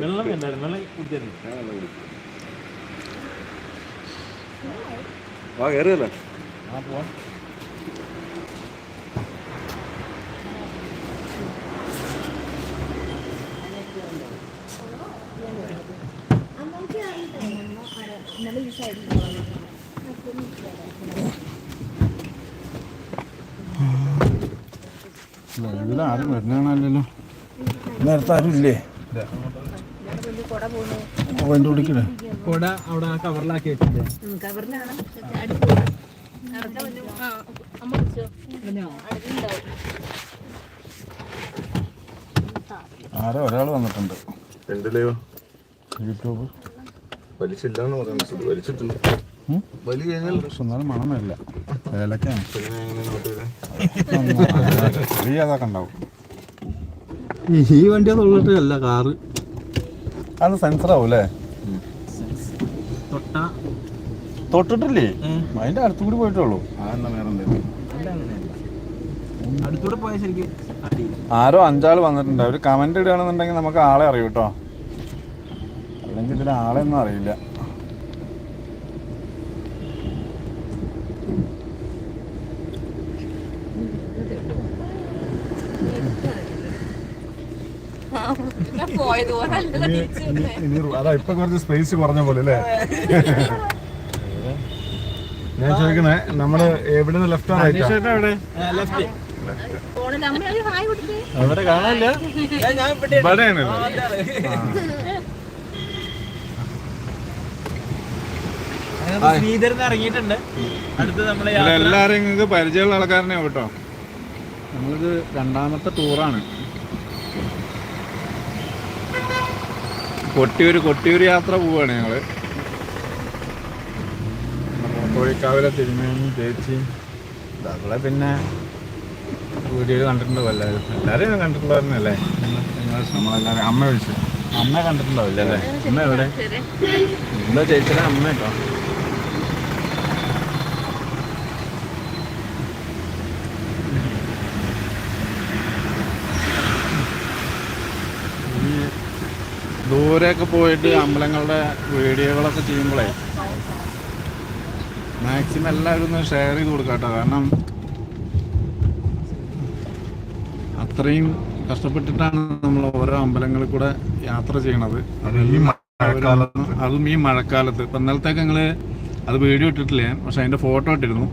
വെള്ളം വേണ്ടായിരുന്നു വെള്ളം കുടിച്ചായിരുന്നു ഞാൻ വെള്ളം കുടിക്കും. വാ കയറിയല്ലേ ആ പോവാം. ആരും വരുന്നതാണല്ലോ. നേരത്തെ ആരും ഇല്ലേ. കുട അവിടെ കവറിലാക്കി വെച്ചിട്ടുണ്ട്. ആരോ ഒരാൾ വന്നിട്ടുണ്ട്. എന്തിലെയോ? യൂട്യൂബ്. വലിച്ചില്ലാന്ന് പറയുന്നത് വലിച്ചിട്ടുണ്ട്. കഴിഞ്ഞാൽ എന്നാലും മണമില്ല ഏലക്കാണ്. ചെറിയ അതൊക്കെ ഉണ്ടാവും. ഈ വണ്ടി അതുള്ളിട്ട് അല്ല കാറ്. അത് സെൻസർ ആവും അല്ലേ തൊട്ട. തൊട്ടിട്ടില്ലേ? അതിന്റെ പോയിട്ടുള്ളൂ. അടുത്തൂടെ പോയാൽ ശരിക്കും ആരോ അഞ്ചാൾ വന്നിട്ടുണ്ട്. അവർ കമന്റ് ഇടുകയാണെന്നുണ്ടെങ്കിൽ നമുക്ക് ആളെ അറിയൂട്ടോ. അല്ലെങ്കിൽ ഇതിൽ ആളെ ഒന്നും അറിയില്ല പോയത് പോലെ ഇനി അതാ ഇപ്പൊ കുറച്ച് സ്പേസ് കുറഞ്ഞ പോലെ അല്ലേ? ഞാൻ ചോദിക്കണേ നമ്മൾ എവിടെ? നിന്ന് ലെഫ്റ്റ് അവിടെ കാണാനില്ല. ശ്രീധരൻ ഇറങ്ങിയിട്ടുണ്ട്. അടുത്ത് നമ്മളെ എല്ലാവരും പരിചയമുള്ള ആൾക്കാരനെ കേട്ടോ. നമ്മളിത് രണ്ടാമത്തെ ടൂറാണ് കൊട്ടിയൂര് കൊട്ടിയൂർ യാത്ര പോവാണ് ഞങ്ങൾ. കോഴിക്കാവിലെ തിരുമേനി ചേച്ചി. അവളെ പിന്നെ വീഡിയോയിൽ കണ്ടിട്ടുണ്ടാവും എല്ലാവരും എല്ലാവരും കണ്ടിട്ടുണ്ടായിരുന്നല്ലേ? നമ്മളെല്ലാവരും അമ്മ വിളിച്ചു. അമ്മ കണ്ടിട്ടുണ്ടാവില്ല അല്ലേ? അമ്മ എവിടെ? എന്താ ചേച്ചിയുടെ അമ്മ കേട്ടോ ഈ ദൂരെയൊക്കെ പോയിട്ട് അമ്പലങ്ങളുടെ വീഡിയോകളൊക്കെ ചെയ്യുമ്പോഴേ മാക്സിമം എല്ലാവരും ഒന്ന് ഷെയർ ചെയ്ത് കൊടുക്കാം കേട്ടോ കാരണം അത്രയും കഷ്ടപ്പെട്ടിട്ടാണ് നമ്മൾ ഓരോ അമ്പലങ്ങളിൽ കൂടെ യാത്ര ചെയ്യണത്. അത് ഈ മഴക്കാലത്ത്. ഇപ്പം ഇന്നലത്തേക്ക് ഞങ്ങൾ അത് വീഡിയോ ഇട്ടിട്ടില്ല? ഞാൻ പക്ഷെ അതിന്റെ ഫോട്ടോ ഇട്ടിരുന്നു.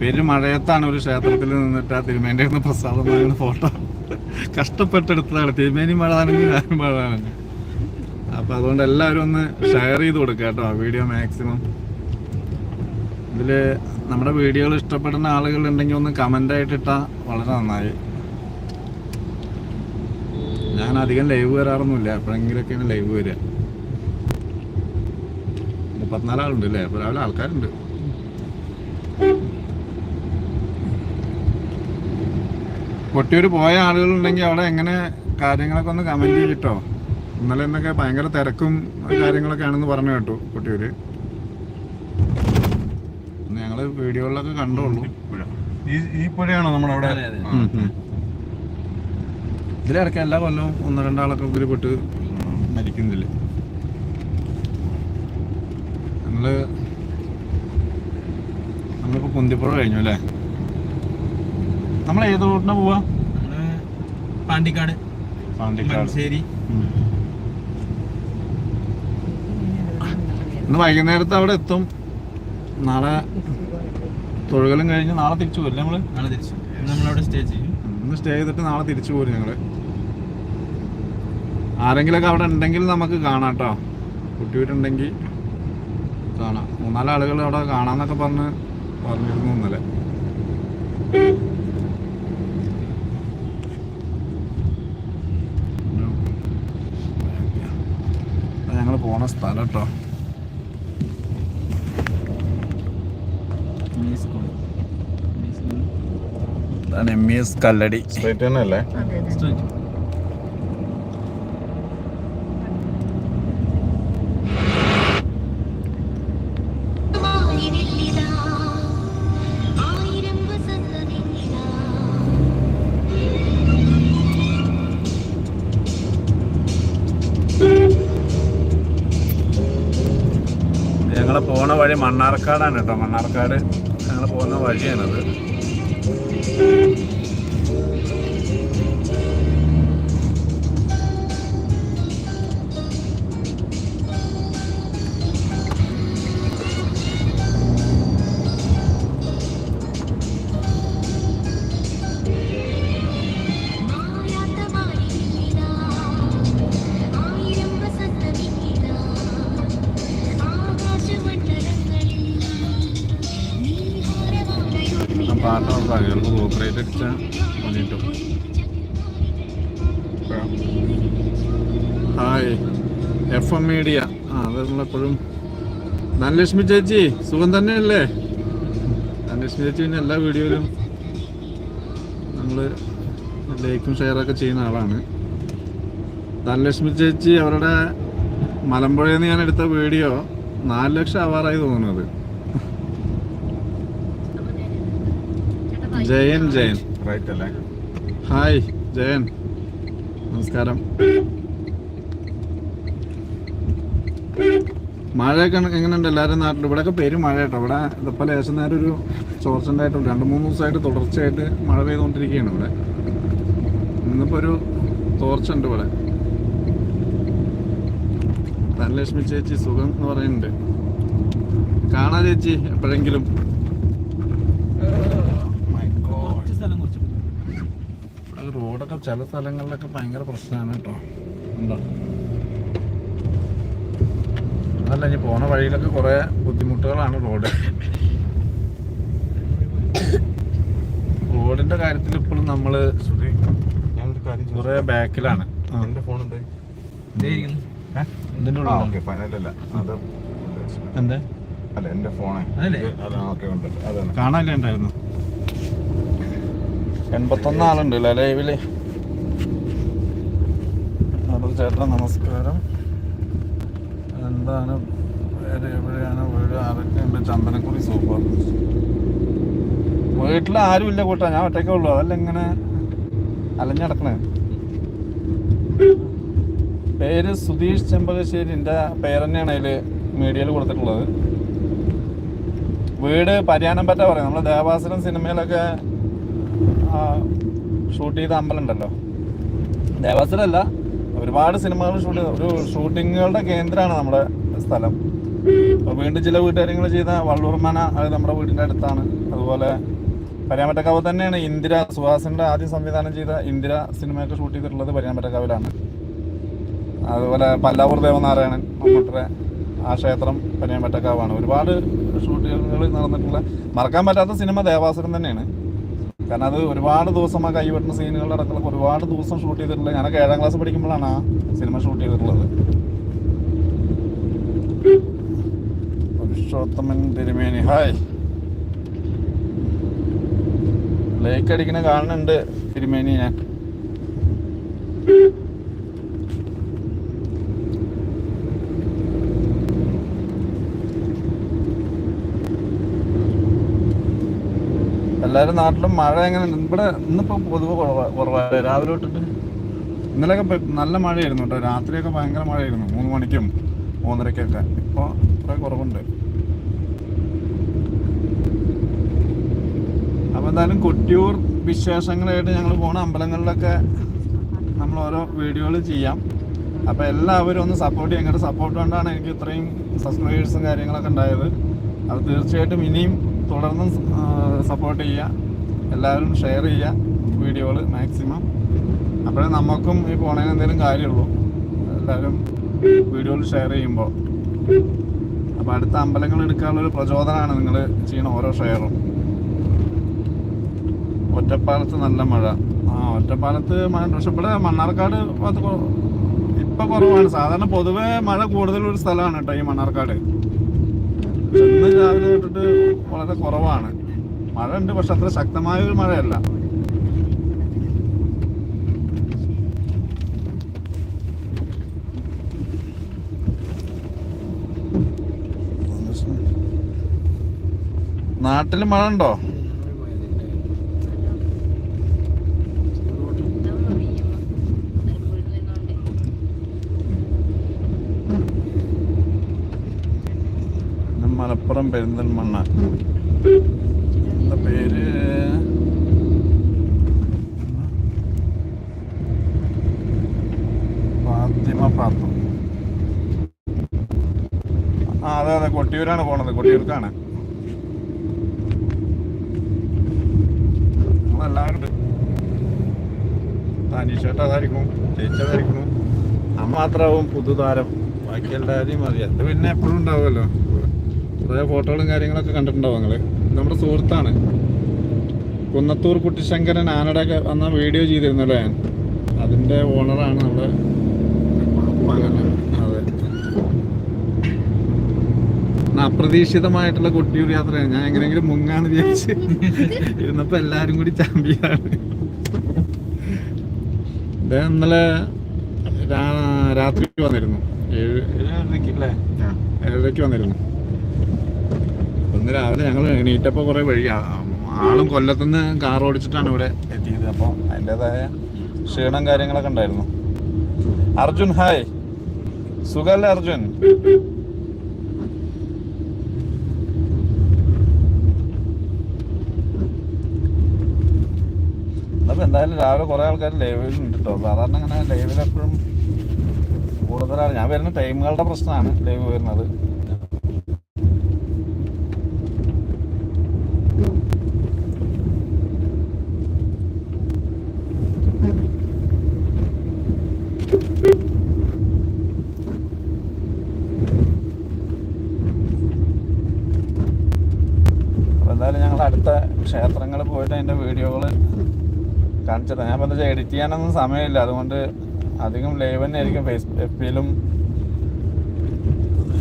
പേര് മഴയത്താണ് ഒരു ക്ഷേത്രത്തിൽ നിന്നിട്ട് ആ തിരുമേന്റെ പ്രസാദം ഫോട്ടോ കഷ്ടപ്പെട്ടെടുത്തതാണ്. തിരുമേനി മഴ ആണെങ്കിൽ ഞാനും മഴ ആണെങ്കിൽ അപ്പം അതുകൊണ്ട് എല്ലാവരും ഒന്ന് ഷെയർ ചെയ്ത് കൊടുക്കുക കേട്ടോ വീഡിയോ മാക്സിമം ഇതിൽ നമ്മുടെ വീഡിയോകൾ ഇഷ്ടപ്പെടുന്ന ആളുകൾ ഉണ്ടെങ്കിൽ ഒന്ന് കമന്റ് ആയിട്ട് ഇട്ടാൽ വളരെ നന്നായി. ഞാൻ അധികം ലൈവ് വരാറൊന്നുമില്ല എപ്പോഴെങ്കിലൊക്കെയാണ് ലൈവ് വരിക. മുപ്പത്തിനാലാളുണ്ട് അല്ലേ? അപ്പോൾ രാവിലെ ആൾക്കാരുണ്ട്. കൊട്ടിയൂർ പോയ ആളുകളുണ്ടെങ്കിൽ അവിടെ എങ്ങനെ കാര്യങ്ങളൊക്കെ ഒന്ന് കമന്റ് ചെയ്തിട്ടോ? ഇന്നലെ എന്നൊക്കെ ഭയങ്കര തിരക്കും കാര്യങ്ങളൊക്കെ ആണെന്ന് പറഞ്ഞു കേട്ടു കുട്ടിയൂര്. ഞങ്ങൾ വീഡിയോകളിലൊക്കെ കണ്ടോളൂ ഈ ഈ പുഴയാണോ നമ്മുടെ അവിടെ ഇതിലിറക്കാൻ എല്ലാ കൊല്ലവും ഒന്ന് രണ്ടാളൊക്കെ ഇതിൽ പെട്ട് മരിക്കുന്നില്ല? നമ്മൾ നമ്മളിപ്പോ കുന്തിപ്പുഴ കഴിഞ്ഞു അല്ലേ? നമ്മൾ ഏത് റൂട്ടിനാ പോവാ? പാണ്ടിക്കാട് പാണ്ടിക്കാട്. മഞ്ചേരി ഇന്ന് വൈകുന്നേരത്ത് അവിടെ എത്തും. നാളെ തൊഴുകലും കഴിഞ്ഞ് നാളെ തിരിച്ചു പോരും നമ്മൾ? നാളെ തിരിച്ചു നമ്മളവിടെ സ്റ്റേ ചെയ്യും. ഇന്ന് സ്റ്റേ ചെയ്തിട്ട് നാളെ തിരിച്ചു പോരും ഞങ്ങൾ. ആരെങ്കിലൊക്കെ അവിടെ ഉണ്ടെങ്കിൽ നമുക്ക് കാണാം കേട്ടോ കുട്ടിയൂരുണ്ടെങ്കിൽ കാണാം. മൂന്നാൽ ആളുകൾ അവിടെ കാണാന്നൊക്കെ പറഞ്ഞ് പറഞ്ഞിരുന്നു ഇന്നലെ. ഞങ്ങൾ പോണ സ്ഥലം കേട്ടോ അതാണ് എം എസ് കല്ലടി. സ്ട്രേറ്റ് ഞങ്ങൾ പോണ വഴി മണ്ണാർക്കാടാണ് കേട്ടോ. മണ്ണാർക്കാട് ഞങ്ങൾ പോകുന്ന വഴിയാണത്. Thank you. കോപ്പറേറ്റ് അടിച്ചാൽ മതിയിട്ടു ഹായ്. F M media. ആ അത് നമ്മളെപ്പോഴും ധനലക്ഷ്മി ചേച്ചി സുഖം തന്നെയല്ലേ? ധനലക്ഷ്മി ചേച്ചി പിന്നെ എല്ലാ വീഡിയോയിലും നമ്മൾ ലൈക്കും ഷെയറൊക്കെ ചെയ്യുന്ന ആളാണ്. ധനലക്ഷ്മി ചേച്ചി അവരുടെ മലമ്പുഴയിൽ നിന്ന് ഞാൻ എടുത്ത വീഡിയോ നാല് ലക്ഷം ആവാറായി തോന്നുന്നത്. ജയൻ ജയൻ. റൈറ്റ് അല്ലേ? ഹായ് ജയൻ. നമസ്കാരം. മഴയൊക്കെ എങ്ങനെയുണ്ട് എല്ലാവരും നാട്ടിൽ ഇവിടെയൊക്കെ പേര് മഴ കേട്ടോ. ഇവിടെ ഇതേപോലെ ലേശം നേരം ഒരു ചോർച്ച ഉണ്ടായിട്ടുണ്ട് രണ്ട് മൂന്ന് ദിവസമായിട്ട് തുടർച്ചയായിട്ട് മഴ പെയ്തുകൊണ്ടിരിക്കുകയാണ് ഇവിടെ. ഇന്നിപ്പോൾ ഒരു തോർച്ച ഉണ്ട് ഇവിടെ. ധനലക്ഷ്മി ചേച്ചി സുഖം എന്ന് പറയുന്നുണ്ട്. കാണാ ചേച്ചി എപ്പോഴെങ്കിലും കുറച്ച് സ്ഥലം കുറച്ച് അത് റോഡൊക്കെ ചില സ്ഥലങ്ങളിലൊക്കെ ഭയങ്കര പ്രശ്നമാണ് കേട്ടോ. ഉണ്ടോ അതല്ല ഇനി പോണ വഴിയിലൊക്കെ കുറെ ബുദ്ധിമുട്ടുകളാണ് റോഡ്. റോഡിന്റെ കാര്യത്തിൽ ഇപ്പോഴും നമ്മൾ സുധി ഞാനൊരു കാര്യം കുറെ ബാക്കിലാണ്. ആ. എന്റെ ഫോൺ എന്തായി ദേ ചേട്ടാ നമസ്കാരം. എന്താണ് പേര്? എവിടെയാണ് വീട്? ആരൊക്കെ ഉണ്ട്? ചന്ദനക്കുറി സൂപ്പർ. വീട്ടിൽ ആരും ഇല്ല കൂട്ടാ. ഞാൻ ഒറ്റയ്ക്കേ ഉള്ളൂ. അതല്ല ഇങ്ങനെ അലഞ്ഞടക്കണേ. പേര് സുധീഷ് ചെമ്പകശ്ശേരി. എന്റെ പേരന്നെയാണ് അതിൽ മീഡിയയിൽ കൊടുത്തിട്ടുള്ളത്. വീട് പരിയാനമ്പറ്റ പറയാം. നമ്മൾ ദേവാസുരം സിനിമയിലൊക്കെ ഷൂട്ട് ചെയ്ത അമ്പലം ഉണ്ടല്ലോ. ദേവാസുരം അല്ല ഒരുപാട് സിനിമകൾ ഷൂട്ട് ഒരു ഷൂട്ടിങ്ങുകളുടെ കേന്ദ്രമാണ് നമ്മുടെ സ്ഥലം. അപ്പോൾ വീണ്ടും ചില വീട്ടുകാര്യങ്ങൾ ചെയ്ത വള്ളൂർമന അത് നമ്മുടെ വീടിന്റെ അടുത്താണ്. അതുപോലെ പരിയാമറ്റക്കാവ് തന്നെയാണ് ഇന്ദിര സുഹാസിന്റെ ആദ്യം സംവിധാനം ചെയ്ത ഇന്ദിര സിനിമയൊക്കെ ഷൂട്ട് ചെയ്തിട്ടുള്ളത് പരിയാമറ്റക്കാവിലാണ് അതുപോലെ പല്ലാവൂർ ദേവനാരായണൻ മമ്മൂട്ടിയുടെ ആ ക്ഷേത്രം പനിയാമ്പറ്റക്കാവാണ് ഒരുപാട് ഷൂട്ടുകൾ നടന്നിട്ടുള്ള മറക്കാൻ പറ്റാത്ത സിനിമ ദേവാസുരം തന്നെയാണ്. കാരണം അത് ഒരുപാട് ദിവസം ആ കൈവെട്ടുന്ന സീനുകളുടെ അടക്കം ഒരുപാട് ദിവസം ഷൂട്ട് ചെയ്തിട്ടുള്ളത് ഞാനൊക്കെ ഏഴാം ക്ലാസ് പഠിക്കുമ്പോഴാണ് ആ സിനിമ ഷൂട്ട് ചെയ്തിട്ടുള്ളത്. പുരുഷോത്തമൻ തിരുമേനി ഹായ്. ലേക്ക് അടിക്കണ കാണുന്നുണ്ട് തിരുമേനി ഞാൻ. എല്ലാവരും നാട്ടിലും മഴ എങ്ങനെ ഇവിടെ ഇന്നിപ്പോൾ പൊതുവെ കുറവാ കുറവാണ് രാവിലെ തൊട്ടിട്ട് ഇന്നലെയൊക്കെ നല്ല മഴയായിരുന്നു കേട്ടോ. രാത്രിയൊക്കെ ഭയങ്കര മഴയായിരുന്നു. മൂന്ന് മണിക്കും മൂന്നരക്കൊക്കെ. ഇപ്പോൾ കുറേ കുറവുണ്ട്. അപ്പോൾ എന്തായാലും കൊട്ടിയൂർ വിശേഷങ്ങളായിട്ട് ഞങ്ങൾ പോണ അമ്പലങ്ങളിലൊക്കെ നമ്മൾ ഓരോ വീഡിയോകൾ ചെയ്യാം. അപ്പോൾ എല്ലാവരും ഒന്ന് സപ്പോർട്ട് ചെയ്യും. സപ്പോർട്ട് കൊണ്ടാണ് എനിക്ക് ഇത്രയും സബ്സ്ക്രൈബേഴ്സും കാര്യങ്ങളൊക്കെ ഉണ്ടായത്. അത് തീർച്ചയായിട്ടും ഇനിയും തുടർന്നും സപ്പോർട്ട് ചെയ്യുക. എല്ലാവരും ഷെയർ ചെയ്യുക വീഡിയോകൾ മാക്സിമം അപ്പോഴേ നമുക്കും ഈ പോണതിന് എന്തെങ്കിലും കാര്യമുള്ളൂ. എല്ലാവരും വീഡിയോകൾ ഷെയർ ചെയ്യുമ്പോൾ. അപ്പോൾ അടുത്ത അമ്പലങ്ങൾ എടുക്കാനുള്ളൊരു പ്രചോദനമാണ് നിങ്ങൾ ചെയ്യുന്ന ഓരോ ഷെയറും ഒറ്റപ്പാലത്ത് നല്ല മഴ. ആ ഒറ്റപ്പാലത്ത് മഴ പക്ഷെ ഇവിടെ മണ്ണാർക്കാട് ഇപ്പൊ കുറവാണ്. സാധാരണ പൊതുവേ മഴ കൂടുതലൊരു സ്ഥലമാണ് കേട്ടോ ഈ മണ്ണാർക്കാട്. ഇന്ന് രാവിലെ തൊട്ടിട്ട് വളരെ കുറവാണ്. മഴ ഉണ്ട് പക്ഷെ അത്ര ശക്തമായ ഒരു മഴയല്ല. നാട്ടിൽ മഴ ഉണ്ടോ ഇന്ന് മല മലപ്പുറം പെരിന്തൽമണ്ണ. പേര്? ഫാത്തിമ ഫാത്തു. ആ അതെ അതെ കൊട്ടിയൂരാണ് പോണത് കൊട്ടിയൂർക്കാണ്. എല്ലാവരും അതായിരിക്കും ചേച്ചതായിരിക്കും മാത്രമാവും പുതുതാരം. ബാക്കി എല്ലാവരെയും അത് പിന്നെ എപ്പോഴും ഉണ്ടാവുമല്ലോ. കുറേ ഫോട്ടോകളും കാര്യങ്ങളൊക്കെ കണ്ടിട്ടുണ്ടാവും നിങ്ങൾ നമ്മുടെ സുഹൃത്താണ്. കുന്നത്തൂർ കുട്ടിശങ്കരൻ ആനയുടെ വന്ന വീഡിയോ ചെയ്തിരുന്നല്ലേ അതിന്റെ ഓണറാണ് നമ്മുടെ അതെ. അപ്രതീക്ഷിതമായിട്ടുള്ള കൊട്ടിയൂർ യാത്രയാണ്. ഞാൻ എങ്ങനെയെങ്കിലും മുങ്ങാന്ന് വിചാരിച്ച് ഇരുന്നപ്പോ എല്ലാരും കൂടി ചാമ്പിയാണ് അദ്ദേഹം ഇന്നലെ രാത്രി വന്നിരുന്നു. ഏഴ് ഏഴരയ്ക്ക് അല്ലേ? ഏഴരയ്ക്ക് വന്നിരുന്നു. ഇന്ന് രാവിലെ ഞങ്ങൾ എണീറ്റപ്പോൾ കുറെ വഴി ആളും കൊല്ലത്തുനിന്ന് കാർ ഓടിച്ചിട്ടാണ് ഇവിടെ എത്തിയത്. അപ്പോൾ അതിന്റെതായ ക്ഷീണം കാര്യങ്ങളൊക്കെ ഉണ്ടായിരുന്നു. അർജുൻ ഹായ് സുഖല്ലേ അർജുൻ? അപ്പോൾ എന്തായാലും രാവിലെ കുറെ ആൾക്കാർ ലൈവിലുണ്ട് കേട്ടോ സാധാരണ അങ്ങനെ ലൈവിൽ എപ്പോഴും കൂടുതലാണ്. ഞാൻ വരുന്ന ടൈമുകളുടെ പ്രശ്നമാണ് ലൈവ് വരുന്നത് അപ്പൊ എന്തായാലും ഞങ്ങൾ അടുത്ത അതിന്റെ വീഡിയോകൾ കാണിച്ചത്. ഞാൻ വെച്ചാൽ എഡിറ്റ് ചെയ്യാനൊന്നും സമയമില്ല. അതുകൊണ്ട് അധികം ലൈവ് തന്നെ ആയിരിക്കും. ഫേസ് എഫിലും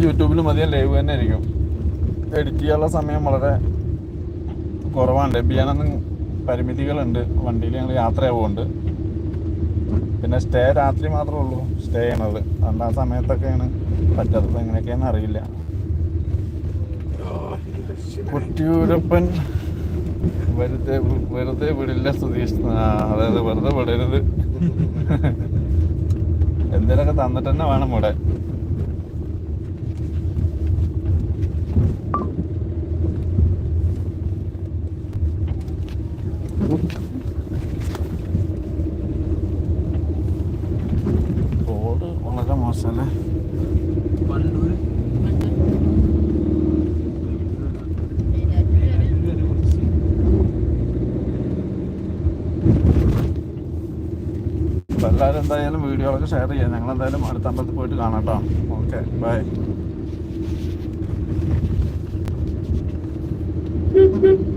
യൂട്യൂബിലും അധികം ലൈവ് തന്നെ ആയിരിക്കും. എഡിറ്റ് ചെയ്യാനുള്ള സമയം വളരെ കുറവാണ്. ലഭ്യ ചെയ്യാനൊന്നും പരിമിതികളുണ്ട്. വണ്ടിയിൽ ഞങ്ങൾ യാത്ര പോകുന്നുണ്ട് പിന്നെ സ്റ്റേ രാത്രി മാത്രമേ ഉള്ളൂ. സ്റ്റേ ചെയ്യണത്. അതുകൊണ്ട് ആ സമയത്തൊക്കെയാണ് പറ്റാത്തത്. എങ്ങനെയൊക്കെയാണെന്ന് അറിയില്ല. കുട്ടിയൂരപ്പൻ വെറുതെ വെറുതെ വിടില്ല സുധീഷ്. അതെ വെറുതെ വിടരുത്. എന്തിനൊക്കെ തന്നിട്ട് തന്നെ വേണം ഇവിടെ. അപ്പോൾ എല്ലാവരും എന്തായാലും വീഡിയോകളൊക്കെ ഷെയർ ചെയ്യാം ഞങ്ങൾ എന്തായാലും അടുത്ത അമ്പലത്തിൽ പോയിട്ട് കാണാം കേട്ടോ. Okay bye Thank you.